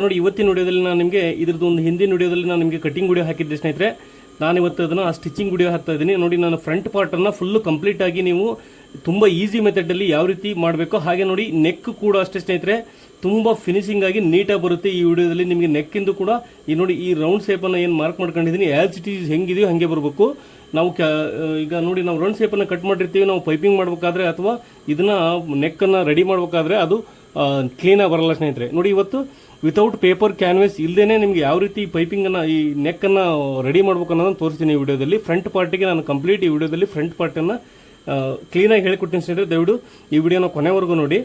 ನೋಡಿ, ಇವತ್ತಿನ ವಿಡಿಯೋದಲ್ಲಿ ನಾನು ನಿಮಗೆ ಇದ್ರದ್ದು ಒಂದು ಹಿಂದಿನ ವಿಡಿಯೋದಲ್ಲಿ ನಾನು ನಿಮಗೆ ಕಟಿಂಗ್ ವಿಡಿಯೋ ಹಾಕಿದ್ದೆ, ಸ್ನೇಹಿತರೆ. ನಾನು ಇವತ್ತು ಅದನ್ನು ಆ ಸ್ಟಿಚಿಂಗ್ ವಿಡಿಯೋ ಹಾಕ್ತಾ ಇದ್ದೀನಿ. ನೋಡಿ ನಾನು ಫ್ರಂಟ್ ಪಾರ್ಟನ್ನು ಫುಲ್ಲು ಕಂಪ್ಲೀಟ್ ಆಗಿ ನೀವು ತುಂಬ ಈಸಿ ಮೆಥಡಲ್ಲಿ ಯಾವ ರೀತಿ ಮಾಡಬೇಕು ಹಾಗೆ ನೋಡಿ ನೆಕ್ ಕೂಡ ಅಷ್ಟೇ, ಸ್ನೇಹಿತರೆ. ತುಂಬ ಫಿನಿಶಿಂಗ್ ಆಗಿ ನೀಟಾಗಿ ಬರುತ್ತೆ ಈ ವಿಡಿಯೋದಲ್ಲಿ ನಿಮಗೆ ನೆಕ್ಕಿಂದು ಕೂಡ. ಈ ನೋಡಿ, ಈ ರೌಂಡ್ ಶೇಪನ್ನು ಏನು ಮಾರ್ಕ್ ಮಾಡ್ಕೊಂಡಿದ್ದೀನಿ ಆ್ಯಸ್ ಇಟ್ ಈಸ್ ಹೆಂಗಿದೆಯೋ ಹಾಗೆ ಬರಬೇಕು. ನಾವು ಈಗ ನೋಡಿ, ನಾವು ರೌಂಡ್ ಶೇಪನ್ನು ಕಟ್ ಮಾಡಿರ್ತೀವಿ, ನಾವು ಪೈಪಿಂಗ್ ಮಾಡಬೇಕಾದ್ರೆ ಅಥವಾ ಇದನ್ನು ನೆಕ್ಕನ್ನು ರೆಡಿ ಮಾಡಬೇಕಾದ್ರೆ ಅದು ಕ್ಲೀನಾಗಿ ಬರಲ್ಲ ಸ್ನೇಹಿತರೆ. ನೋಡಿ ಇವತ್ತು ವಿತೌಟ್ ಪೇಪರ್ ಕ್ಯಾನ್ವಸ್ ಇಲ್ಲದೇ ನಿಮ್ಗೆ ಯಾವ ರೀತಿ ಪೈಪಿಂಗನ್ನು ಈ ನೆಕ್ಕನ್ನು ರೆಡಿ ಮಾಡ್ಬೇಕು ಅನ್ನೋದನ್ನು ತೋರಿಸ್ತೀನಿ ಈ ವಿಡಿಯೋದಲ್ಲಿ. ಫ್ರಂಟ್ ಪಾರ್ಟಿಗೆ ನಾನು ಕಂಪ್ಲೀಟ್ ಈ ವಿಡಿಯೋದಲ್ಲಿ ಫ್ರಂಟ್ ಪಾರ್ಟನ್ನು ಕ್ಲೀನಾಗಿ ಹೇಳಿಕೊಡ್ತೀನಿ ಸ್ನೇಹಿತರೆ. ದಯವಿಡು ಈ ವಿಡಿಯೋನ ಕೊನೆವರೆಗೂ ನೋಡಿ.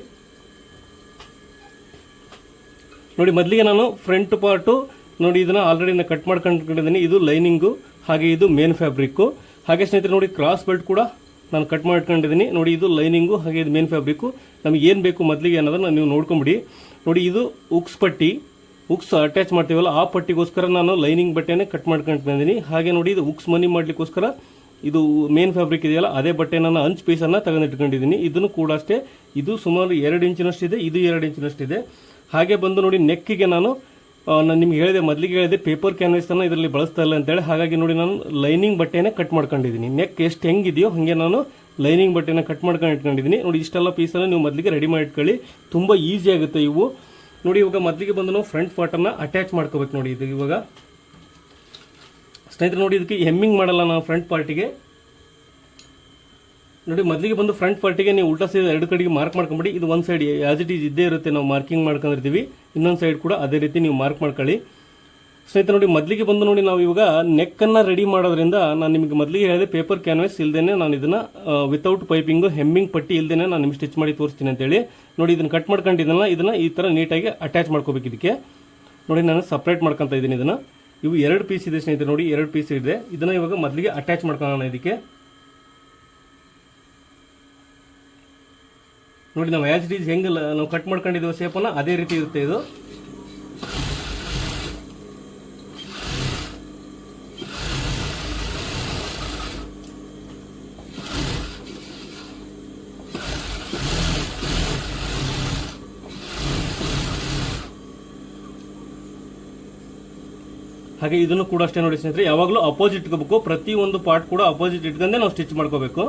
ನೋಡಿ, ಮೊದಲಿಗೆ ನಾನು ಫ್ರಂಟ್ ಪಾರ್ಟು ನೋಡಿ ಇದನ್ನ ಆಲ್ರೆಡಿ ನಾನು ಕಟ್ ಮಾಡ್ಕೊಂಡಿದ್ದೀನಿ. ಇದು ಲೈನಿಂಗು ಹಾಗೆ ಇದು ಮೇನ್ ಫ್ಯಾಬ್ರಿಕ್ಕು ಹಾಗೆ ಸ್ನೇಹಿತರೆ ನೋಡಿ ಕ್ರಾಸ್ ಬೆಲ್ಟ್ ಕೂಡ ನಾನು ಕಟ್ ಮಾಡ್ಕೊಂಡಿದ್ದೀನಿ. ನೋಡಿ, ಇದು ಲೈನಿಂಗು ಹಾಗೆ ಇದು ಮೇನ್ ಫ್ಯಾಬ್ರಿಕ್ಕು ನಮಗೆ ಏನು ಬೇಕು ಮೊದಲಿಗೆ ಅನ್ನೋದನ್ನ ನೀವು ನೋಡ್ಕೊಂಬಿಡಿ. ನೋಡಿ, ಇದು ಉಕ್ಸ್ ಪಟ್ಟಿ. ಉಕ್ಸ್ ಅಟ್ಯಾಚ್ ಮಾಡ್ತೀವಲ್ಲ, ಆ ಪಟ್ಟಿಗೋಸ್ಕರ ನಾನು ಲೈನಿಂಗ್ ಬಟ್ಟೆನೇ ಕಟ್ ಮಾಡ್ಕೊಂಡಿದ್ದೀನಿ. ಹಾಗೆ ನೋಡಿ, ಇದು ಉಕ್ಸ್ ಮನಿ ಮಾಡಲಿಕ್ಕೋಸ್ಕರ ಇದು ಮೇನ್ ಫ್ಯಾಬ್ರಿಕ್ ಇದೆಯಲ್ಲ, ಅದೇ ಬಟ್ಟೆ ನಾನು ಅಂಚ್ ಪೀಸನ್ನು ಇಟ್ಕೊಂಡಿದ್ದೀನಿ ಇದನ್ನು ಕೂಡ ಅಷ್ಟೇ. ಇದು ಸುಮಾರು ಎರಡು ಇಂಚಿನಷ್ಟಿದೆ, ಇದು ಎರಡು ಇಂಚಿನಷ್ಟಿದೆ. ಹಾಗೆ ಬಂದು ನೋಡಿ ನೆಕ್ಕಿಗೆ ನಾನು ನಾನು ನಿಮ್ಗೆ ಹೇಳಿದೆ, ಮೊದಲಿಗೆ ಹೇಳಿದೆ ಪೇಪರ್ ಕ್ಯಾನ್ವಸನ್ನು ಇದರಲ್ಲಿ ಬಳಸ್ತಾ ಇಲ್ಲ ಅಂತೇಳಿ. ಹಾಗಾಗಿ ನೋಡಿ ನಾನು ಲೈನಿಂಗ್ ಬಟ್ಟೆನೇ ಕಟ್ ಮಾಡ್ಕೊಂಡಿದ್ದೀನಿ ನೆಕ್ ಎಷ್ಟು ಹೆಂಗಿದೆಯೋ ಹಾಗೆ ನಾನು ಲೈನಿಂಗ್ ಬಟ್ಟೆನ ಕಟ್ ಮಾಡ್ಕೊಂಡು ಇಟ್ಕೊಂಡಿದ್ದೀನಿ ನೋಡಿ, ಇಷ್ಟೆಲ್ಲ ಪೀಸನ್ನು ನೀವು ಮೊದಲಿಗೆ ರೆಡಿ ಮಾಡಿ ಇಟ್ಕೊಳ್ಳಿ. ತುಂಬ ಈಸಿ ಆಗುತ್ತೆ ಇವು. ನೋಡಿ, ಇವಾಗ ಮೊದಲಿಗೆ ಬಂದು ನಾವು ಫ್ರಂಟ್ ಪಾರ್ಟನ್ನು ಅಟ್ಯಾಚ್ ಮಾಡ್ಕೋಬೇಕು ನೋಡಿ ಇದು ಇವಾಗ. ಸ್ನೇಹಿತರೆ, ನೋಡಿ ಇದಕ್ಕೆ ಹೆಮ್ಮಿಂಗ್ ಮಾಡಲ್ಲ ನಾವು ಫ್ರಂಟ್ ಪಾರ್ಟಿಗೆ ನೋಡಿ, ಮೊದಲಿಗೆ ಬಂದು ಫ್ರಂಟ್ ಪಾರ್ಟಿಗೆ ನೀವು ಉಲ್ಟಾ ಸೈಡ್ ಎರಡು ಕಡೆಗೆ ಮಾರ್ಕ್ ಮಾಡ್ಕೊಂಬಿಡಿ. ಇದು ಒಂದು ಸೈಡ್ ಆಸ್ ಇಟ್ ಈಸ್ ಇದ್ದೇ ಇರುತ್ತೆ. ನಾವು ಮಾರ್ಕಿಂಗ್ ಮಾಡ್ಕೊಂಡಿರ್ತೀವಿ. ಇನ್ನೊಂದು ಸೈಡ್ ಕೂಡ ಅದೇ ರೀತಿ ನೀವು ಮಾರ್ಕ್ ಮಾಡ್ಕೊಳ್ಳಿ. ಸ್ನೇಹಿತರೆ ನೋಡಿ, ಮೊದಲಿಗೆ ಬಂದು ನೋಡಿ ನಾವು ಇವಾಗ ನೆಕ್ಕನ್ನು ರೆಡಿ ಮಾಡೋದ್ರಿಂದ ನಾನು ನಿಮಗೆ ಮೊದಲಿಗೆ ಹೇಳಿದೆ ಪೇಪರ್ ಕ್ಯಾನ್ವಸ್ ಇಲ್ದೇನೆ ನಾನು ಇದನ್ನ ವಿತೌಟ್ ಪೈಪಿಂಗು ಹೆಮ್ಮಿಂಗ್ ಪಟ್ಟಿ ಇಲ್ದೇನೆ ನಾನು ನಿಮ್ಗೆ ಸ್ಟಿಚ್ ಮಾಡಿ ತೋರಿಸ್ತೀನಿ ಅಂತೇಳಿ. ನೋಡಿ, ಇದನ್ನ ಕಟ್ ಮಾಡ್ಕೊಂಡಿದ್ದಲ್ಲ ಇದನ್ನ ಈ ಥರ ನೀಟಾಗಿ ಅಟ್ಯಾಚ್ ಮಾಡ್ಕೋಬೇಕು ಇದಕ್ಕೆ. ನೋಡಿ, ನಾನು ಸಪ್ರೇಟ್ ಮಾಡ್ಕೊತಾ ಇದ್ದೀನಿ ಇದನ್ನ. ಇವು ಎರಡು ಪೀಸ್ ಇದೆ ಸ್ನೇಹಿತರೆ ನೋಡಿ, ಎರಡು ಪೀಸ್ ಇದೆ. ಇದನ್ನ ಇವಾಗ ಮೊದಲಿಗೆ ಅಟ್ಯಾಚ್ ಮಾಡ್ಕೊಳ್ಳೋಣ ಇದಕ್ಕೆ. ನೋಡಿ, ನಾವು ಆ್ಯಸ್ ಈಸ್ ಹೆಂಗೆ ನಾವು ಕಟ್ ಮಾಡ್ಕೊಂಡಿದ್ದೀವಿ ಸೇಪನ್ನು ಅದೇ ರೀತಿ ಇರುತ್ತೆ ಇದು. ಹಾಗೆ ಇದನ್ನು ಕೂಡ ಅಷ್ಟೇ ನೋಡಿ ಸ್ನೇಹಿತರೆ, ಯಾವಾಗಲೂ ಅಪೋಸಿಟ್ ಇಟ್ಕೋಬೇಕು. ಪ್ರತಿ ಒಂದು ಪಾರ್ಟ್ ಕೂಡ ಅಪೋಸಿಟ್ ಇಟ್ಕೊಂಡೆ ನಾವು ಸ್ಟಿಚ್ ಮಾಡ್ಕೋಬೇಕು.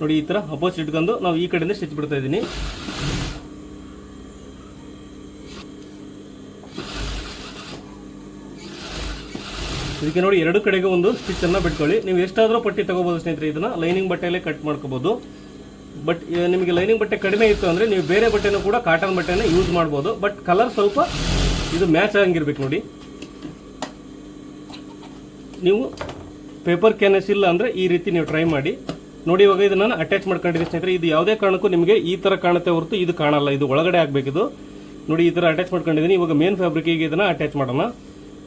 ನೋಡಿ, ಈ ತರ ಅಪೋಸಿಟ್ ಇಟ್ಕೊಂಡು ನಾವು ಈ ಕಡೆಯಿಂದ ಸ್ಟಿಚ್ ಬಿಡ್ತಾ ಇದ್ದೀನಿ. ಇದಕ್ಕೆ ನೋಡಿ ಎರಡು ಕಡೆಗೆ ಒಂದು ಸ್ಟಿಚ್ ಅನ್ನ ಬಿಟ್ಕೊಳ್ಳಿ. ನೀವು ಎಷ್ಟಾದರೂ ಪಟ್ಟಿ ತಗೋಬಹುದು ಸ್ನೇಹಿತರೆ, ಇದನ್ನ ಲೈನಿಂಗ್ ಬಟ್ಟೆಯಲ್ಲೇ ಕಟ್ ಮಾಡ್ಕೋಬಹುದು ಬಟ್ ನಿಮಗೆ ಲೈನಿಂಗ್ ಬಟ್ಟೆ ಕಡಿಮೆ ಇತ್ತು ಅಂದ್ರೆ ನೀವು ಬೇರೆ ಬಟ್ಟೆನೂ ಕೂಡ ಕಾಟನ್ ಬಟ್ಟೆನ ಯೂಸ್ ಮಾಡ್ಬೋದು. ಬಟ್ ಕಲರ್ ಸ್ವಲ್ಪ ಇದು ಮ್ಯಾಚ್ ಆಗಿರ್ಬೇಕು ನೋಡಿ. ನೀವು ಪೇಪರ್ ಕ್ಯಾನಸ್ ಇಲ್ಲ ಅಂದ್ರೆ ಈ ರೀತಿ ನೀವು ಟ್ರೈ ಮಾಡಿ. ನೋಡಿ, ಇವಾಗ ಇದು ನಾನು ಅಟ್ಯಾಚ್ ಮಾಡ್ಕೊಂಡಿದ್ದೀನಿ ಸ್ನೇಹಿತರೆ. ಇದು ಯಾವುದೇ ಕಾರಣಕ್ಕೂ ನಿಮಗೆ ಈ ತರ ಕಾಣುತ್ತೆ ಹೊರತು ಇದು ಕಾಣಲ್ಲ. ಇದು ಒಳಗಡೆ ಆಗ್ಬೇಕಿದು. ನೋಡಿ, ಈ ತರ ಅಟ್ಯಾಚ್ ಮಾಡ್ಕೊಂಡಿದ್ದೀನಿ. ಇವಾಗ ಮೇನ್ ಫ್ಯಾಬ್ರಿಕ್ಗೆ ಇದನ್ನ ಅಟ್ಯಾಚ್ ಮಾಡೋಣ.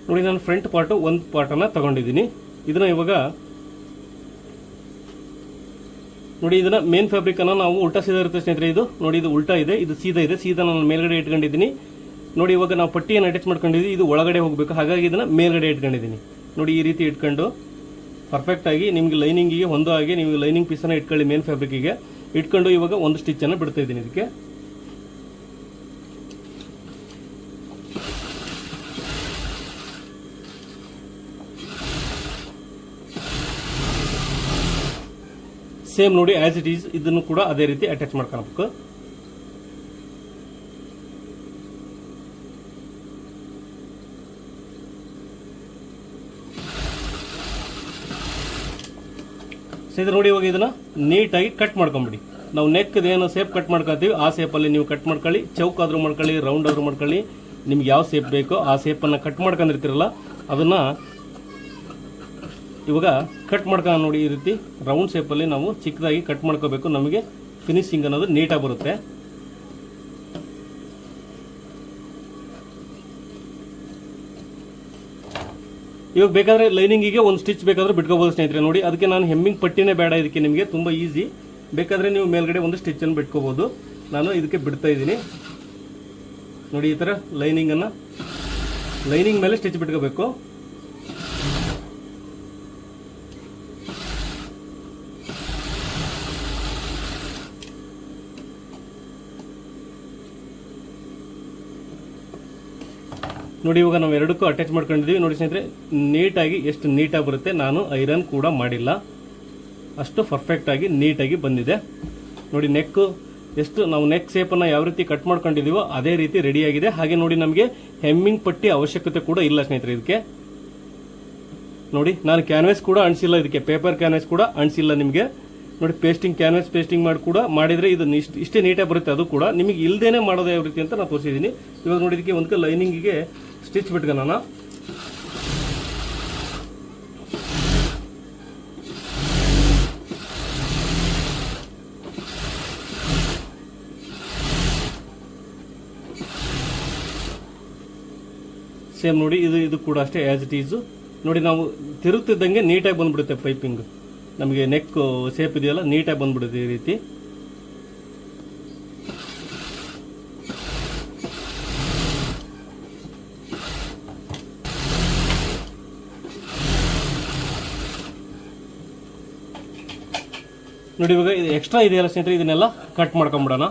ನೋಡಿ, ನಾನು ಫ್ರಂಟ್ ಪಾರ್ಟ್ ಒಂದು ಪಾರ್ಟನ್ನು ತಗೊಂಡಿದ್ದೀನಿ. ಇದನ್ನ ಇವಾಗ ನೋಡಿ, ಇದನ್ನ ಮೇನ್ ಫ್ಯಾಬ್ರಿಕ್ ಅನ್ನ ನಾವು ಉಲ್ಟಾ ಸೀದಾ ಇರುತ್ತೆ ಸ್ನೇಹಿತರೆ ಇದು. ನೋಡಿ, ಇದು ಉಲ್ಟಾ ಇದೆ. ಇದು ಸೀದಾ ಇದೆ. ಸೀದಾ ನಾನು ಮೇಲ್ಗಡೆ ಇಟ್ಕೊಂಡಿದ್ದೀನಿ. ನೋಡಿ, ಇವಾಗ ನಾವು ಪಟ್ಟಿಯನ್ನು ಅಟ್ಯಾಚ್ ಮಾಡ್ಕೊಂಡಿದ್ದೀವಿ. ಇದು ಒಳಗಡೆ ಹೋಗಬೇಕು. ಹಾಗಾಗಿ ಇದನ್ನ ಮೇಲ್ಗಡೆ ಇಟ್ಕೊಂಡಿದ್ದೀನಿ. ನೋಡಿ, ಈ ರೀತಿ ಇಟ್ಕೊಂಡು. ಪರ್ಫೆಕ್ಟ್ ಆಗಿ ನಿಮ್ಗೆ ಲೈನಿಂಗಿಗೆ ಹೊಂದೋ ಹಾಗೆ ನೀವು ಲೈನಿಂಗ್ ಪೀಸನ್ನ ಇಟ್ಕೊಳ್ಳಿ ಮೇನ್ ಫ್ಯಾಬ್ರಿಕ್ಗೆ ಇಟ್ಕೊಂಡು ಇವಾಗ ಒಂದು ಸ್ಟಿಚ್ ಅನ್ನು ಬಿಡ್ತಾ ಇದ್ದೀನಿ ಇದಕ್ಕೆ. ಸೇಮ್ ನೋಡಿ ಆಸ್ ಇಟ್ ಈಸ್ ಇದನ್ನು ಕೂಡ ಅದೇ ರೀತಿ ಅಟ್ಯಾಚ್ ಮಾಡ್ಕೊಳ್ಬೇಕು. ಸೊ ರೋಡಿ ಇವಾಗ ಇದನ್ನ ನೀಟಾಗಿ ಕಟ್ ಮಾಡ್ಕೊಂಬಿಡಿ. ನಾವು ನೆಕ್ ಏನು ಸೇಪ್ ಕಟ್ ಮಾಡ್ಕೊತೀವಿ ಆ ಸೇಪಲ್ಲಿ ನೀವು ಕಟ್ ಮಾಡ್ಕೊಳ್ಳಿ ಚೌಕ್ ಆದರೂ ಮಾಡ್ಕೊಳ್ಳಿ ರೌಂಡ್ ಆದರೂ ಮಾಡ್ಕೊಳ್ಳಿ, ನಿಮ್ಗೆ ಯಾವ ಸೇಪ್ ಬೇಕೋ ಆ ಸೇಪನ್ನು ಕಟ್ ಮಾಡ್ಕೊಂಡಿರ್ತೀರಲ್ಲ, ಅದನ್ನ ಇವಾಗ ಕಟ್ ಮಾಡ್ಕೊಂಡು ನೋಡಿ ಈ ರೀತಿ ರೌಂಡ್ ಶೇಪಲ್ಲಿ ನಾವು ಚಿಕ್ಕದಾಗಿ ಕಟ್ ಮಾಡ್ಕೋಬೇಕು, ನಮಗೆ ಫಿನಿಶಿಂಗ್ ಅನ್ನೋದು ನೀಟಾಗಿ ಬರುತ್ತೆ. ಇವಾಗ ಬೇಕಾದ್ರೆ ಲೈನಿಂಗಿಗೆ ಒಂದು ಸ್ಟಿಚ್ ಬೇಕಾದ್ರೆ ಬಿಟ್ಕೋಬಹುದು ಸ್ನೇಹಿತರೆ. ನೋಡಿ, ಅದಕ್ಕೆ ನಾನು ಹೆಮ್ಮಿಂಗ್ ಪಟ್ಟಿನೇ ಬೇಡ ಇದಕ್ಕೆ. ನಿಮಗೆ ತುಂಬ ಈಸಿ ಬೇಕಾದ್ರೆ ನೀವು ಮೇಲ್ಗಡೆ ಒಂದು ಸ್ಟಿಚ್ ಅನ್ನು ಬಿಟ್ಕೋಬಹುದು ನಾನು ಇದಕ್ಕೆ ಬಿಡ್ತಾ ಇದ್ದೀನಿ. ನೋಡಿ, ಈ ಥರ ಲೈನಿಂಗನ್ನು ಲೈನಿಂಗ್ ಮೇಲೆ ಸ್ಟಿಚ್ ಬಿಟ್ಕೋಬೇಕು. ನೋಡಿ, ಇವಾಗ ನಾವು ಎರಡಕ್ಕೂ ಅಟ್ಯಾಚ್ ಮಾಡ್ಕೊಂಡಿದ್ದೀವಿ ನೋಡಿ ಸ್ನೇಹಿತರೆ, ನೀಟಾಗಿ ಎಷ್ಟು ನೀಟಾಗಿ ಬರುತ್ತೆ, ನಾನು ಐರನ್ ಕೂಡ ಮಾಡಿಲ್ಲ. ಅಷ್ಟು ಪರ್ಫೆಕ್ಟಾಗಿ ನೀಟಾಗಿ ಬಂದಿದೆ. ನೋಡಿ ನೆಕ್ ಎಷ್ಟು, ನಾವು ನೆಕ್ ಸೇಪನ್ನು ಯಾವ ರೀತಿ ಕಟ್ ಮಾಡ್ಕೊಂಡಿದ್ದೀವೋ ಅದೇ ರೀತಿ ರೆಡಿಯಾಗಿದೆ ಹಾಗೆ ನೋಡಿ, ನಮಗೆ ಹೆಮ್ಮಿಂಗ್ ಪಟ್ಟಿ ಅವಶ್ಯಕತೆ ಕೂಡ ಇಲ್ಲ ಸ್ನೇಹಿತರೆ ಇದಕ್ಕೆ. ನೋಡಿ, ನಾನು ಕ್ಯಾನ್ವಾಸ್ ಕೂಡ ಅಣಿಸಿಲ್ಲ ಇದಕ್ಕೆ. ಪೇಪರ್ ಕ್ಯಾನ್ವಾಸ್ ಕೂಡ ಅಣಿಸಿಲ್ಲ ನಿಮಗೆ. ನೋಡಿ ಪೇಸ್ಟಿಂಗ್ ಕ್ಯಾನ್ವಾಸ್ ಪೇಸ್ಟಿಂಗ್ ಮಾಡಿ ಕೂಡ ಮಾಡಿದರೆ ಇದು ಇಷ್ಟು ಇಷ್ಟೇ ನೀಟಾಗಿ ಬರುತ್ತೆ ಅದು ಕೂಡ. ನಿಮಗೆ ಇಲ್ದೇನೆ ಮಾಡೋದು ಯಾವ ರೀತಿ ಅಂತ ನಾನು ತೋರಿಸಿದ್ದೀನಿ. ಇವಾಗ ನೋಡಿ, ಇದಕ್ಕೆ ಒಂದು ಲೈನಿಂಗಿಗೆ ಸ್ಟಿಚ್ ಬಿಟ್ಕೊಳ್ಳೋಣ ಸೇಮ್ ನೋಡಿ, ಇದು ಇದು ಕೂಡ ಅಷ್ಟೇ ಆಸ್ ಇಟ್ ಈಸು ನೋಡಿ, ನಾವು ತಿರುಗ್ತಿದ್ದಂಗೆ ನೀಟಾಗಿ ಬಂದ್ಬಿಡುತ್ತೆ ಪೈಪಿಂಗ್ ನಮಗೆ ನೆಕ್ ಸೇಪ್ ಇದೆಯಲ್ಲ ನೀಟಾಗಿ ಬಂದ್ಬಿಡುತ್ತೆ ಈ ರೀತಿ. ನೋಡಿ ಇವಾಗ ಇದು ಎಕ್ಸ್ಟ್ರಾ ಇದೆಯಲ್ಲ ಸ್ನೇಹಿತರೆ, ಇದನ್ನೆಲ್ಲ ಕಟ್ ಮಾಡ್ಕೊಂಬಿಡೋಣ.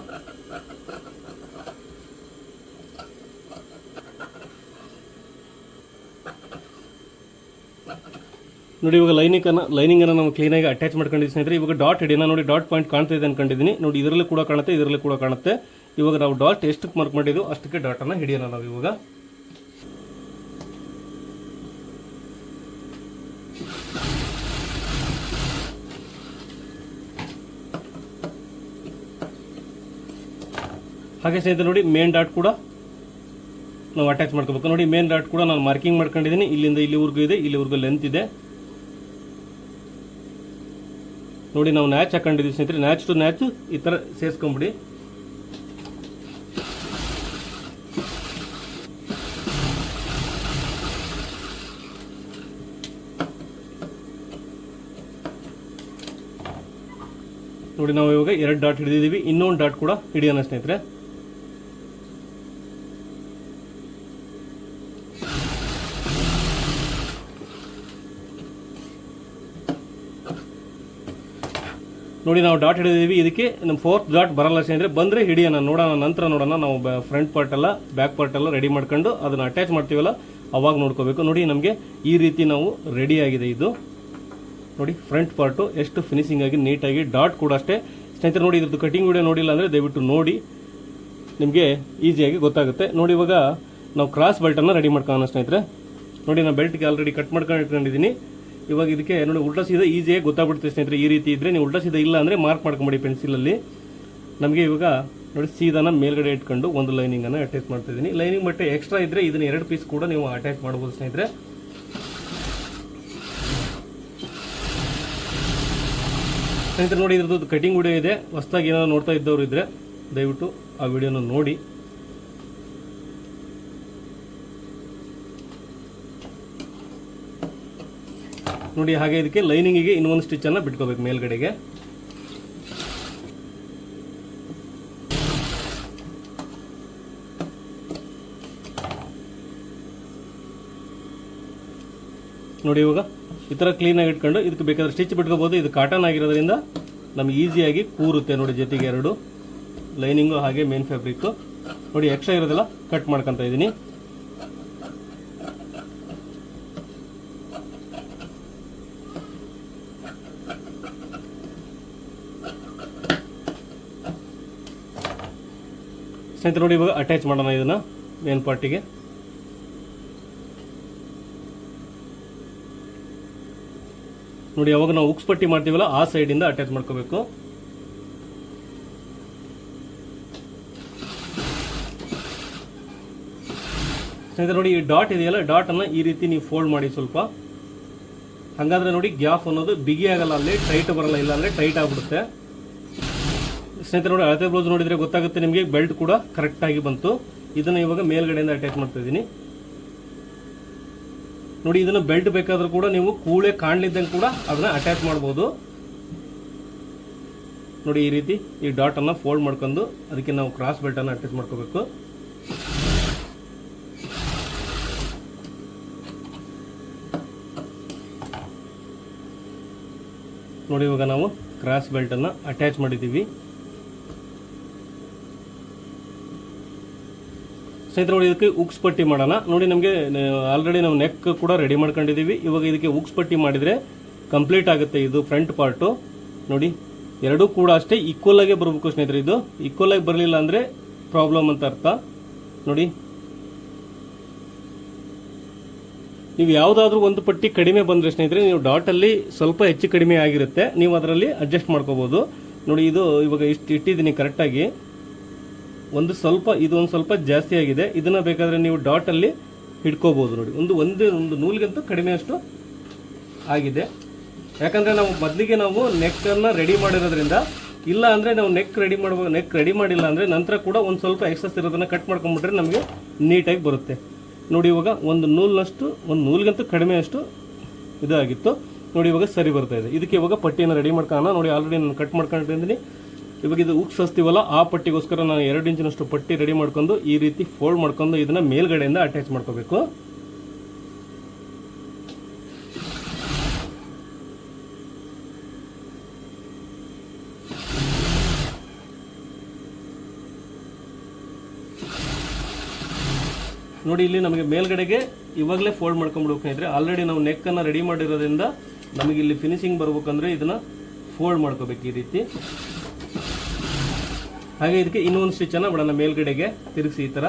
ನೋಡಿ ಇವಾಗ ಲೈನಿಂಗ್ ಅನ್ನ ಲೈನಿಂಗ್ ಅನ್ನ ನಾವು ಕ್ಲೀನಾಗಿ ಅಟ್ಯಾಚ್ ಮಾಡ್ಕೊಂಡಿದ್ದೀವಿ ಸ್ನೇಹಿತರೆ. ಇವಾಗ ಡಾಟ್ ಹಿಡಿಯೋಣ, ನೋಡಿ ಡಾಟ್ ಪಾಯಿಂಟ್ ಕಾಣ್ತಾ ಇದೆ ಅನ್ಕೊಂಡಿದ್ದೀನಿ. ನೋಡಿ ಇದರಲ್ಲಿ ಕೂಡ ಕಾಣುತ್ತೆ, ಇದರಲ್ಲಿ ಕೂಡ ಕಾಣುತ್ತೆ. ಇವಾಗ ನಾವು ಡಾಟ್ ಎಷ್ಟಕ್ಕೆ ಮಾರ್ಕ್ ಮಾಡಿದ್ದು ಅಷ್ಟಕ್ಕೆ ಡಾಟನ್ನು ಹಿಡಿಯೋಣ ನಾವು ಇವಾಗ. ಹಾಗೆ ಸ್ನೇಹಿತರೆ ನೋಡಿ ಮೇನ್ ಡಾಟ್ ಕೂಡ ನಾವು ಅಟ್ಯಾಚ್ ಮಾಡ್ಕೋಬೇಕು. ನೋಡಿ ಮೇನ್ ಡಾಟ್ ಕೂಡ ನಾನು ಮಾರ್ಕಿಂಗ್ ಮಾಡ್ಕೊಂಡಿದ್ದೀನಿ. ಇಲ್ಲಿಂದ ಇಲ್ಲಿವರೆಗೂ ಇದೆ, ಇಲ್ಲಿವರೆಗೂ ಲೆಂತ್ ಇದೆ. ನೋಡಿ ನಾವು ನ್ಯಾಚ್ ಹಾಕೊಂಡಿದ್ದೀವಿ ಸ್ನೇಹಿತರೆ. ನ್ಯಾಚ್ ಟು ನ್ಯಾಚ್ ಈ ಥರ ಸೇರಿಸ್ಕೊಂಬಿಡಿ. ನೋಡಿ ನಾವು ಇವಾಗ ಎರಡು ಡಾಟ್ ಹಿಡಿದಿದ್ದೀವಿ. ಇನ್ನೊಂದು ಡಾಟ್ ಕೂಡ ಹಿಡಿಯೋಣ ಸ್ನೇಹಿತರೆ. ನೋಡಿ, ನಾವು ಡಾಟ್ ಹಿಡಿದೀವಿ ಇದಕ್ಕೆ ನಮ್ಮ ಫೋರ್ತ್ ಡಾಟ್ ಬರಲ್ಲ ಅಂದರೆ ಬಂದರೆ ಹಿಡಿಯೋಣ, ನೋಡೋಣ, ನಂತರ ನೋಡೋಣ. ನಾವು ಫ್ರಂಟ್ ಪಾರ್ಟೆಲ್ಲ ಬ್ಯಾಕ್ ಪಾರ್ಟೆಲ್ಲ ರೆಡಿ ಮಾಡ್ಕೊಂಡು ಅದನ್ನು ಅಟ್ಯಾಚ್ ಮಾಡ್ತೀವಲ್ಲ, ಅವಾಗ ನೋಡ್ಕೋಬೇಕು. ನೋಡಿ, ನಮಗೆ ಈ ರೀತಿ ನಾವು ರೆಡಿ ಆಗಿದೆ ಇದು. ನೋಡಿ ಫ್ರಂಟ್ ಪಾರ್ಟು ಎಷ್ಟು ಫಿನಿಶಿಂಗ್ ಆಗಿ ನೀಟಾಗಿ ಡಾಟ್ ಕೂಡ ಅಷ್ಟೇ. ಸ್ನೇಹಿತರೆ, ನೋಡಿ, ಇದ್ರದ್ದು ಕಟಿಂಗ್ ವಿಡಿಯೋ ನೋಡಿಲ್ಲ ಅಂದರೆ ದಯವಿಟ್ಟು ನೋಡಿ. ನಿಮಗೆ ಈಸಿಯಾಗಿ ಗೊತ್ತಾಗುತ್ತೆ. ನೋಡಿ, ಇವಾಗ ನಾವು ಕ್ರಾಸ್ ಬೆಲ್ಟನ್ನು ರೆಡಿ ಮಾಡ್ಕೊಳ್ಳೋಣ ಸ್ನೇಹಿತರೆ. ನೋಡಿ ನಾನು ಬೆಲ್ಟ್ಗೆ ಆಲ್ರೆಡಿ ಕಟ್ ಮಾಡ್ಕೊಂಡು ಇಟ್ಕೊಂಡಿದ್ದೀನಿ ಇವಾಗ ಇದಕ್ಕೆ ನೋಡಿ ಉಲ್ಟಾ ಸೀದಾ ಈಸಿಯಾಗಿ ಗೊತ್ತಾಗ್ಬಿಡುತ್ತೆ ಸ್ನೇಹಿತರೆ, ಈ ರೀತಿ ಇದ್ದರೆ ನೀವು ಉಲ್ಟಾ ಸೀದಾ ಇಲ್ಲ ಅಂದರೆ ಮಾರ್ಕ್ ಮಾಡ್ಕೊಂಬಿಡಿ ಪೆನ್ಸಿಲಲ್ಲಿ ನಮಗೆ ಇವಾಗ ನೋಡಿ ಸೀದಾನ ಮೇಲ್ಗಡೆ ಇಟ್ಕೊಂಡು ಒಂದು ಲೈನಿಂಗನ್ನು ಅಟ್ಯಾಚ್ ಮಾಡ್ತಿದ್ದೀನಿ ಲೈನಿಂಗ್ ಬಟ್ಟೆ ಎಕ್ಸ್ಟ್ರಾ ಇದ್ದರೆ ಇದನ್ನ ಎರಡು ಪೀಸ್ ಕೂಡ ನೀವು ಅಟ್ಯಾಚ್ ಮಾಡ್ಬೋದು ಸ್ನೇಹಿತರೆ. ಸ್ನೇಹಿತರೆ ನೋಡಿ ಇದ್ರದ್ದು ಕಟಿಂಗ್ ವಿಡಿಯೋ ಇದೆ. ಹೊಸ್ದಾಗಿ ಏನಾದ್ರು ನೋಡ್ತಾ ಇದ್ದವರು ಇದ್ರೆ ದಯವಿಟ್ಟು ಆ ವಿಡಿಯೋನ ನೋಡಿ. ನೋಡಿ ಹಾಗೆ ಇದಕ್ಕೆ ಲೈನಿಂಗಿಗೆ ಇನ್ನೊಂದು ಸ್ಟಿಚ್ ಅನ್ನ ಬಿಟ್ಕೋಬೇಕು ಮೇಲ್ಗಡೆಗೆ. ನೋಡಿ ಇವಾಗ ಈ ಥರ ಕ್ಲೀನಾಗಿ ಇಟ್ಕೊಂಡು ಇದಕ್ಕೆ ಬೇಕಾದ್ರೆ ಸ್ಟಿಚ್ ಬಿಟ್ಕೋಬೋದು. ಇದು ಕಾಟನ್ ಆಗಿರೋದ್ರಿಂದ ನಮ್ಗೆ ಈಸಿಯಾಗಿ ಕೂರುತ್ತೆ ನೋಡಿ ಜೊತೆಗೆ ಎರಡು. ಲೈನಿಂಗು ಹಾಗೆ ಮೇನ್ ಫ್ಯಾಬ್ರಿಕ್ಕು ನೋಡಿ ಎಕ್ಸ್ಟ್ರಾ ಇರೋದೆಲ್ಲ ಕಟ್ ಮಾಡ್ಕೊತಾ ಇದ್ದೀನಿ ಸ್ನೇಹಿತರೆ ನೋಡಿ ಇವಾಗ ಅಟ್ಯಾಚ್ ಮಾಡೋಣ ಇದನ್ನ ಮೇನ್ ಪಾರ್ಟಿಗೆ ನೋಡಿ ಯಾವಾಗ ನಾವು ಉಕ್ಸ್ ಪಟ್ಟಿ ಮಾಡ್ತೀವಲ್ಲ, ಆ ಸೈಡಿಂದ ಅಟ್ಯಾಚ್ ಮಾಡ್ಕೋಬೇಕು. ಸ್ನೇಹಿತರೆ, ನೋಡಿ, ಈ ಡಾಟ್ ಇದೆಯಲ್ಲ ಡಾಟ್ ಅನ್ನ ಈ ರೀತಿ ನೀವು ಫೋಲ್ಡ್ ಮಾಡಿ ಸ್ವಲ್ಪ. ಹಂಗಾದ್ರೆ ನೋಡಿ ಗ್ಯಾಪ್ ಅನ್ನೋದು ಬಿಗಿ ಆಗಲ್ಲ, ಅಲ್ಲಿ ಟೈಟ್ ಬರಲ್ಲ, ಇಲ್ಲ ಅಂದ್ರೆ ಟೈಟ್ ಆಗ್ಬಿಡುತ್ತೆ. ಸ್ನೇಹಿತರೆ ನೋಡಿ, ಅಳತೆ ಬ್ಲೌಸ್ ನೋಡಿದ್ರೆ ಗೊತ್ತಾಗುತ್ತೆ ನಿಮಗೆ ಬೆಲ್ಟ್ ಕೂಡ ಕರೆಕ್ಟ್ ಆಗಿ ಬಂತು. ಇದನ್ನು ಇವಾಗ ಮೇಲ್ಗಡೆಯಿಂದ ಅಟ್ಯಾಚ್ ಮಾಡ್ತಾ ಇದ್ದೀನಿ. ನೋಡಿ, ಇದನ್ನು ಬೆಲ್ಟ್ ಬೇಕಾದರೂ ಕೂಡ ನೀವು ಕೂಳೆ ಕಾಣಲಿದ್ದಂಗೆ ಕೂಡ ಅದನ್ನ ಅಟ್ಯಾಚ್ ಮಾಡ್ಬೋದು. ನೋಡಿ, ಈ ರೀತಿ ಈ ಡಾಟ್ ಅನ್ನ ಫೋಲ್ಡ್ ಮಾಡ್ಕೊಂಡು ಅದಕ್ಕೆ ನಾವು ಕ್ರಾಸ್ ಬೆಲ್ಟನ್ನು ಅಟ್ಯಾಚ್ ಮಾಡ್ಕೋಬೇಕು. ನೋಡಿ, ಇವಾಗ ನಾವು ಕ್ರಾಸ್ ಬೆಲ್ಟನ್ನು ಅಟ್ಯಾಚ್ ಮಾಡಿದ್ದೀವಿ. ಸ್ನೇಹಿತರೆ ಇದಕ್ಕೆ ಉಕ್ಸ್ ಪಟ್ಟಿ ಮಾಡೋಣ. ನೋಡಿ, ನಮಗೆ ಆಲ್ರೆಡಿ ನಾವು ನೆಕ್ ಕೂಡ ರೆಡಿ ಮಾಡ್ಕೊಂಡಿದ್ದೀವಿ ಇವಾಗ ಇದಕ್ಕೆ ಉಕ್ಸ್ ಪಟ್ಟಿ ಮಾಡಿದರೆ ಕಂಪ್ಲೀಟ್ ಆಗುತ್ತೆ ಇದು ಫ್ರಂಟ್ ಪಾರ್ಟು ನೋಡಿ, ಎರಡೂ ಕೂಡ ಅಷ್ಟೇ ಈಕ್ವಲ್ ಆಗೇ ಬರಬೇಕು ಸ್ನೇಹಿತರೆ ಇದು. ಈಕ್ವಲ್ ಆಗಿ ಬರಲಿಲ್ಲ ಅಂದರೆ ಪ್ರಾಬ್ಲಮ್ ಅಂತ ಅರ್ಥ. ನೋಡಿ, ನೀವು ಯಾವುದಾದ್ರೂ ಒಂದು ಪಟ್ಟಿ ಕಡಿಮೆ ಬಂದರೆ ಸ್ನೇಹಿತರೆ, ನೀವು ಡಾಟಲ್ಲಿ ಸ್ವಲ್ಪ ಹೆಚ್ಚು ಕಡಿಮೆ ಆಗಿರುತ್ತೆ. ನೀವು ಅದರಲ್ಲಿ ಅಡ್ಜಸ್ಟ್ ಮಾಡ್ಕೋಬೋದು. ನೋಡಿ, ಇದು ಇವಾಗ ಇಷ್ಟು ಇಟ್ಟಿದ್ದೀನಿ ಕರೆಕ್ಟಾಗಿ ಒಂದು ಸ್ವಲ್ಪ, ಇದು ಒಂದು ಸ್ವಲ್ಪ ಜಾಸ್ತಿ ಆಗಿದೆ. ಇದನ್ನ ಬೇಕಾದ್ರೆ ನೀವು ಡಾಟ್ ಅಲ್ಲಿ ಹಿಡ್ಕೋಬಹುದು ನೋಡಿ. ಒಂದು ಒಂದೇ, ಒಂದು ನೂಲಿಗಂತೂ ಕಡಿಮೆ ಅಷ್ಟು ಆಗಿದೆ. ಯಾಕಂದ್ರೆ ನಾವು ಮೊದಲಿಗೆ ನಾವು ನೆಕ್ ಅನ್ನ ರೆಡಿ ಮಾಡಿರೋದ್ರಿಂದ, ಇಲ್ಲ ಅಂದ್ರೆ ನಾವು ನೆಕ್ ರೆಡಿ ಮಾಡಬೇಕು ನೆಕ್ ರೆಡಿ ಮಾಡಿಲ್ಲ ಅಂದ್ರೆ ನಂತರ ಕೂಡ ಒಂದು ಸ್ವಲ್ಪ ಎಕ್ಸಸ್ ಇರೋದನ್ನ ಕಟ್ ಮಾಡ್ಕೊಂಡ್ಬಿಟ್ರೆ ನಮಗೆ ನೀಟಾಗಿ ಬರುತ್ತೆ. ನೋಡಿ ಇವಾಗ ಒಂದು ನೂಲ್ನಷ್ಟು, ಒಂದು ನೂಲಿಗಂತೂ ಕಡಿಮೆ ಅಷ್ಟು ಇದಾಗಿತ್ತು. ನೋಡಿ ಇವಾಗ ಸರಿ ಬರ್ತಾ ಇದೆ. ಇದಕ್ಕೆ ಇವಾಗ ಪಟ್ಟಿಯನ್ನು ರೆಡಿ ಮಾಡ್ಕೊಳ್ಳೋಣ ನೋಡಿ ಆಲ್ರೆಡಿ ನಾನು ಕಟ್ ಮಾಡ್ಕೊಂಡಿದ್ದೀನಿ. ಇವಾಗ ಇದು ಉಕ್ಸ್ ಹಸ್ತೀವಲ್ಲ ಆ ಪಟ್ಟಿಗೋಸ್ಕರ ನಾನು ಎರಡು ಇಂಚಿನಷ್ಟು ಪಟ್ಟಿ ರೆಡಿ ಮಾಡ್ಕೊಂಡು ಈ ರೀತಿ ಫೋಲ್ಡ್ ಮಾಡ್ಕೊಂಡು ಇದನ್ನ ಮೇಲ್ಗಡೆಯಿಂದ ಅಟ್ಯಾಚ್ ಮಾಡ್ಕೋಬೇಕು. ನೋಡಿ ಇಲ್ಲಿ ನಮಗೆ ಮೇಲ್ಗಡೆಗೆ ಇವಾಗಲೇ ಫೋಲ್ಡ್ ಮಾಡ್ಕೊಂಡ್ಬಿಡ್ಬೇಕು ಆಲ್ರೆಡಿ ನಾವು ನೆಕ್ ಅನ್ನ ರೆಡಿ ಮಾಡಿರೋದ್ರಿಂದ ನಮಗೆ ಇಲ್ಲಿ ಫಿನಿಶಿಂಗ್ ಬರ್ಬೇಕಂದ್ರೆ ಇದನ್ನ ಫೋಲ್ಡ್ ಮಾಡ್ಕೋಬೇಕು ಈ ರೀತಿ. ಹಾಗೆ ಇದಕ್ಕೆ ಇನ್ನೊಂದು ಸ್ಟಿಚ್ ಅನ್ನ ಬಿಡೋಣ. ಮೇಲ್ಗಡೆಗೆ ತಿರುಗಿಸಿ ಈ ತರ.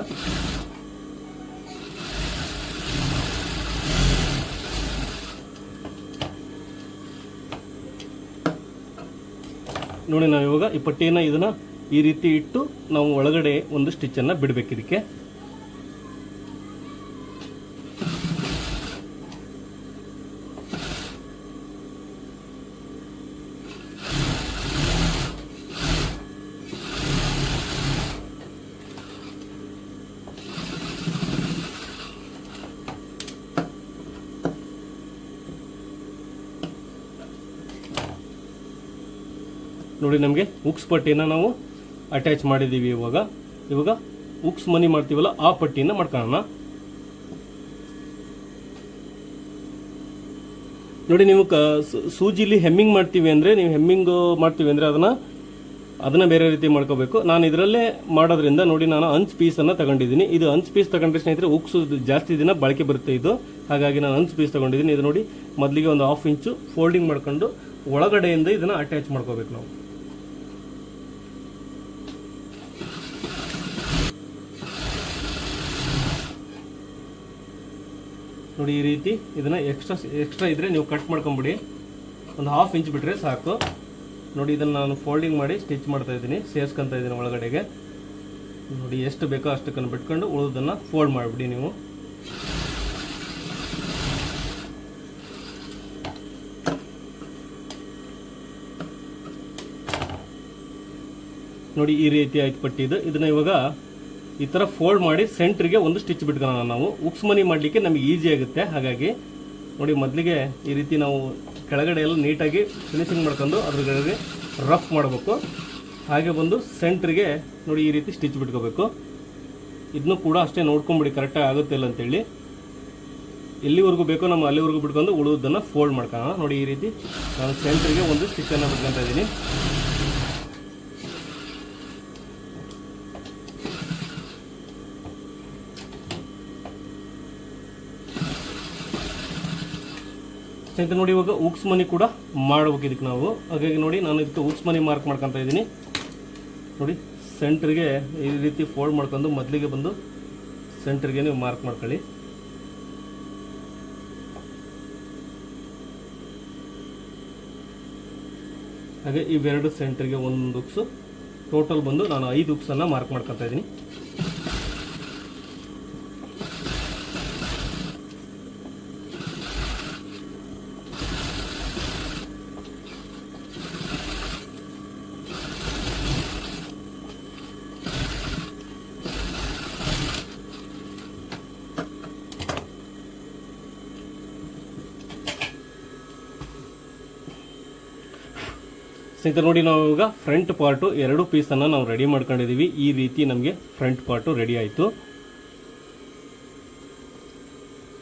ನೋಡಿ ನಾವು ಇವಾಗ ಈ ಪಟ್ಟಿಯನ್ನ ಇದನ್ನ ಈ ರೀತಿ ಇಟ್ಟು ನಾವು ಒಳಗಡೆ ಒಂದು ಸ್ಟಿಚ್ ಅನ್ನ ಬಿಡ್ಬೇಕು ಇದಕ್ಕೆ. ನೋಡಿ ನಮಗೆ ಉಕ್ಸ್ ಪಟ್ಟಿನ ನಾವು ಅಟ್ಯಾಚ್ ಮಾಡಿದ್ದೀವಿ ಇವಾಗ. ಇವಾಗ ಉಕ್ಸ್ ಮನಿ ಮಾಡ್ತೀವಲ್ಲ, ಆ ಪಟ್ಟಿನ ಮಾಡ್ಕೊಳ್ಳೋಣ. ನೋಡಿ ನೀವು ಕ ಸೂಜಿಲಿ ಹೆಮ್ಮಿಂಗ್ ಮಾಡ್ತೀವಿ ಅಂದರೆ, ನೀವು ಹೆಮ್ಮಿಂಗ್ ಮಾಡ್ತೀವಿ ಅಂದರೆ ಅದನ್ನ ಅದನ್ನ ಬೇರೆ ರೀತಿ ಮಾಡ್ಕೋಬೇಕು. ನಾನು ಇದರಲ್ಲೇ ಮಾಡೋದ್ರಿಂದ ನೋಡಿ ನಾನು ಅಂಚ್ ಪೀಸನ್ನು ತಗೊಂಡಿದ್ದೀನಿ. ಇದು ಅಂಚ್ ಪೀಸ್ ತಗೊಂಡ್ರೆ ಸ್ನೇಹಿತರೆ ಉಕ್ಸು ಜಾಸ್ತಿ ದಿನ ಬಳಕೆ ಬರುತ್ತೆ ಇದು. ಹಾಗಾಗಿ ನಾನು ಅಂಚ್ ಪೀಸ್ ತಗೊಂಡಿದ್ದೀನಿ. ಇದು ನೋಡಿ ಮೊದಲಿಗೆ ಒಂದು ಹಾಫ್ ಇಂಚು ಫೋಲ್ಡಿಂಗ್ ಮಾಡ್ಕೊಂಡು ಒಳಗಡೆಯಿಂದ ಇದನ್ನು ಅಟ್ಯಾಚ್ ಮಾಡ್ಕೋಬೇಕು ನಾವು. ನೋಡಿ ಈ ರೀತಿ ಇದನ್ನ ಎಕ್ಸ್ಟ್ರಾ ಎಕ್ಸ್ಟ್ರಾ ಇದ್ರೆ ನೀವು ಕಟ್ ಮಾಡ್ಕೊಂಬಿಡಿ. ಒಂದು ಹಾಫ್ ಇಂಚ್ ಬಿಟ್ಟರೆ ಸಾಕು. ನೋಡಿ ಇದನ್ನ ನಾನು ಫೋಲ್ಡಿಂಗ್ ಮಾಡಿ ಸ್ಟಿಚ್ ಮಾಡ್ತಾ ಇದ್ದೀನಿ, ಸೇರ್ಸ್ಕೊಂತ ಇದ್ದೀನಿ ಒಳಗಡೆಗೆ. ನೋಡಿ ಎಷ್ಟು ಬೇಕೋ ಅಷ್ಟಕ್ಕನ್ನು ಬಿಟ್ಕೊಂಡು ಉಳಿದನ್ನ ಫೋಲ್ಡ್ ಮಾಡಿಬಿಡಿ ನೀವು. ನೋಡಿ ಈ ರೀತಿ ಆಯ್ತು ಪಟ್ಟಿದ್ದು ಇದನ್ನ ಇವಾಗ ಈ ತರ ಫೋಲ್ಡ್ ಮಾಡಿ ಸೆಂಟ್ರಿಗೆ ಒಂದು ಸ್ಟಿಚ್ ಬಿಟ್ಕೊಳ್ಳೋಣ ನಾವು. ಉಕ್ಸ್ ಮನಿ ಮಾಡಲಿಕ್ಕೆ ನಮಗೆ ಈಸಿ ಆಗುತ್ತೆ. ಹಾಗಾಗಿ ನೋಡಿ ಮೊದಲಿಗೆ ಈ ರೀತಿ ನಾವು ಕೆಳಗಡೆ ಎಲ್ಲ ನೀಟಾಗಿ ಫಿನಿಶಿಂಗ್ ಮಾಡ್ಕೊಂಡು ಅದ್ರಗಡೆ ರಫ್ ಮಾಡಬೇಕು. ಹಾಗೆ ಬಂದು ಸೆಂಟ್ರಿಗೆ ನೋಡಿ ಈ ರೀತಿ ಸ್ಟಿಚ್ ಬಿಟ್ಕೋಬೇಕು. ಇದನ್ನು ಕೂಡ ಅಷ್ಟೇ ನೋಡ್ಕೊಂಬಿಡಿ ಕರೆಕ್ಟಾಗಿ ಆಗುತ್ತೆ ಇಲ್ಲ ಅಂತೇಳಿ. ಎಲ್ಲಿವರೆಗೂ ಬೇಕೋ ನಮ್ಮ ಅಲ್ಲಿವರೆಗೂ ಬಿಟ್ಕೊಂಡು ಉಳಿದನ್ನು ಫೋಲ್ಡ್ ಮಾಡ್ಕೋಣ ನೋಡಿ ಈ ರೀತಿ ನಾನು ಸೆಂಟ್ರಿಗೆ ಒಂದು ಸ್ಟಿಚ್ಚನ್ನು ಬಿಟ್ಕೊತಾ ಇದ್ದೀನಿ. ಸ್ನೇಹಿತರೆ ನೋಡಿ, ಇವಾಗ ಉಕ್ಸ್ ಮನಿ ಕೂಡ ಮಾಡ್ಬೇಕು ಇದಕ್ಕೆ ನಾವು. ಹಾಗಾಗಿ ನೋಡಿ, ನಾನು ಇದಕ್ಕೆ ಉಕ್ಸ್ ಮನಿ ಮಾರ್ಕ್ ಮಾಡ್ಕೊತಾ ಇದ್ದೀನಿ. ನೋಡಿ ಸೆಂಟ್ರಿಗೆ ಈ ರೀತಿ ಫೋಲ್ಡ್ ಮಾಡ್ಕೊಂಡು ಮೊದಲಿಗೆ ಬಂದು ಸೆಂಟ್ರಿಗೆ ನೀವು ಮಾರ್ಕ್ ಮಾಡ್ಕೊಳ್ಳಿ. ಹಾಗೆ ಇವೆರಡು ಸೆಂಟ್ರಿಗೆ ಒಂದು ಉಕ್ಸು ಟೋಟಲ್ ಬಂದು ನಾನು ಐದು ಉಕ್ಸನ್ನು ಮಾರ್ಕ್ ಮಾಡ್ಕೊತಾ ಇದ್ದೀನಿ. ಸ್ನೇಹಿತರೆ ನೋಡಿ ನಾವು ಇವಾಗ ಫ್ರಂಟ್ ಪಾರ್ಟು ಎರಡು ಪೀಸನ್ನು ನಾವು ರೆಡಿ ಮಾಡ್ಕೊಂಡಿದ್ದೀವಿ ಈ ರೀತಿ ನಮಗೆ ಫ್ರಂಟ್ ಪಾರ್ಟು ರೆಡಿ ಆಯಿತು.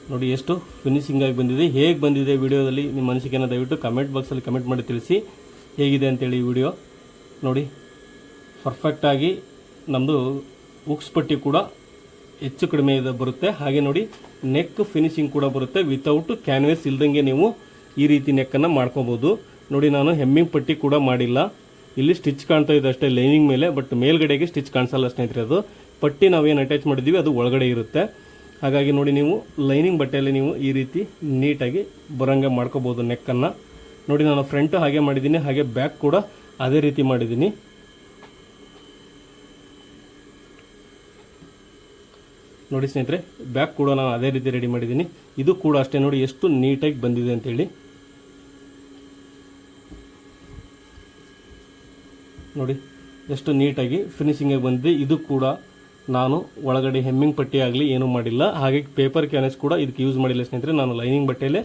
ನೋಡಿ ಎಷ್ಟು ಫಿನಿಶಿಂಗ್ ಆಗಿ ಬಂದಿದೆ. ಹೇಗೆ ಬಂದಿದೆ ವಿಡಿಯೋದಲ್ಲಿ ನಿಮ್ಮ ಅನಿಸಿಕೆನ ದಯವಿಟ್ಟು ಕಮೆಂಟ್ ಬಾಕ್ಸಲ್ಲಿ ಕಮೆಂಟ್ ಮಾಡಿ ತಿಳಿಸಿ. ಹೇಗಿದೆ ಅಂತೇಳಿ ಈ ವಿಡಿಯೋ. ನೋಡಿ ಪರ್ಫೆಕ್ಟಾಗಿ ನಮ್ಮದು ಉಕ್ಸ್ ಪಟ್ಟಿ ಕೂಡ ಹೆಚ್ಚು ಕಡಿಮೆ ಇದೆ ಬರುತ್ತೆ. ಹಾಗೆ ನೋಡಿ ನೆಕ್ ಫಿನಿಶಿಂಗ್ ಕೂಡ ಬರುತ್ತೆ. ವಿತೌಟ್ ಕ್ಯಾನ್ವೇಸ್ ಇಲ್ದಂಗೆ ನೀವು ಈ ರೀತಿ ನೆಕ್ಕನ್ನು ಮಾಡ್ಕೋಬಹುದು ನೋಡಿ, ನಾನು ಹೆಮ್ಮಿಂಗ್ ಪಟ್ಟಿ ಕೂಡ ಮಾಡಿಲ್ಲ. ಇಲ್ಲಿ ಸ್ಟಿಚ್ ಕಾಣ್ತಾ ಇದೆ ಅಷ್ಟೇ ಲೈನಿಂಗ್ ಮೇಲೆ ಬಟ್ ಮೇಲ್ಗಡೆಗೆ ಸ್ಟಿಚ್ ಕಾಣಿಸಲ್ಲ ಸ್ನೇಹಿತರೆ ಅದು. ಪಟ್ಟಿ ನಾವೇನು ಅಟ್ಯಾಚ್ ಮಾಡಿದ್ದೀವಿ, ಅದು ಒಳಗಡೆ ಇರುತ್ತೆ. ಹಾಗಾಗಿ ನೋಡಿ, ನೀವು ಲೈನಿಂಗ್ ಬಟ್ಟೆಯಲ್ಲಿ ನೀವು ಈ ರೀತಿ ನೀಟಾಗಿ ಬರಂಗೆ ಮಾಡ್ಕೋಬೋದು ನೆಕ್ಕನ್ನು ನೋಡಿ, ನಾನು ಫ್ರಂಟ್ ಹಾಗೆ ಮಾಡಿದ್ದೀನಿ, ಹಾಗೆ ಬ್ಯಾಕ್ ಕೂಡ ಅದೇ ರೀತಿ ಮಾಡಿದ್ದೀನಿ. ನೋಡಿ ಸ್ನೇಹಿತರೆ ಬ್ಯಾಕ್ ಕೂಡ ನಾನು ಅದೇ ರೀತಿ ರೆಡಿ ಮಾಡಿದ್ದೀನಿ. ಇದು ಕೂಡ ಅಷ್ಟೇ, ನೋಡಿ, ಎಷ್ಟು ನೀಟಾಗಿ ಬಂದಿದೆ ಅಂತೇಳಿ. ನೋಡಿ, ಎಷ್ಟು ನೀಟಾಗಿ ಫಿನಿಶಿಂಗ್ ಬಂದಿದೆ. ಇದು ಕೂಡ ನಾನು ಒಳಗಡೆ ಹೆಮ್ಮಿಂಗ್ ಪಟ್ಟಿ ಆಗಲಿ ಏನೂ ಮಾಡಿಲ್ಲ. ಹಾಗೆ ಪೇಪರ್ ಕ್ಯಾನೆಸ್ ಕೂಡ ಇದಕ್ಕೆ ಯೂಸ್ ಮಾಡಿಲ್ಲ ಸ್ನೇಹಿತರೆ. ನಾನು ಲೈನಿಂಗ್ ಬಟ್ಟೆಯಲ್ಲೇ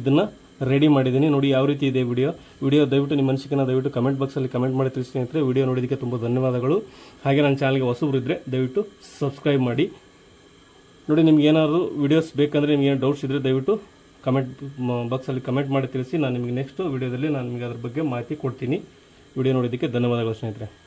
ಇದನ್ನು ರೆಡಿ ಮಾಡಿದ್ದೀನಿ. ನೋಡಿ, ಯಾವ ರೀತಿ ಇದೆ ವಿಡಿಯೋ ವಿಡಿಯೋ ದಯವಿಟ್ಟು ನಿಮ್ಮ ಮನಸ್ಸಿಗೆ ದಯವಿಟ್ಟು ಕಮೆಂಟ್ ಬಾಕ್ಸಲ್ಲಿ ಕಮೆಂಟ್ ಮಾಡಿ ತಿಳಿಸಿ ಸ್ನೇಹಿತರೆ. ವಿಡಿಯೋ ನೋಡಿದಕ್ಕೆ ತುಂಬ ಧನ್ಯವಾದಗಳು. ಹಾಗೆ ನನ್ನ ಚಾನಲ್ಗೆ ಹೊಸಬ್ರು ಇದ್ದರೆ ದಯವಿಟ್ಟು ಸಬ್ಸ್ಕ್ರೈಬ್ ಮಾಡಿ. ನೋಡಿ, ನಿಮ್ಗೆ ಏನಾದರೂ ವೀಡಿಯೋಸ್ ಬೇಕಂದರೆ ನಿಮ್ಗೆ ಏನು ಡೌಟ್ಸ್ ಇದ್ದರೆ ದಯವಿಟ್ಟು ಕಮೆಂಟ್ ಬಾಕ್ಸಲ್ಲಿ ಕಮೆಂಟ್ ಮಾಡಿ ತಿಳಿಸಿ. ನಾನು ನಿಮಗೆ ನೆಕ್ಸ್ಟ್ ವೀಡಿಯೋದಲ್ಲಿ ನಾನು ನಿಮಗೆ ಅದ್ರ ಬಗ್ಗೆ ಮಾಹಿತಿ ಕೊಡ್ತೀನಿ. ವಿಡಿಯೋ ನೋಡಿದ್ದಕ್ಕೆ ಧನ್ಯವಾದಗಳು ಸ್ನೇಹಿತರೆ.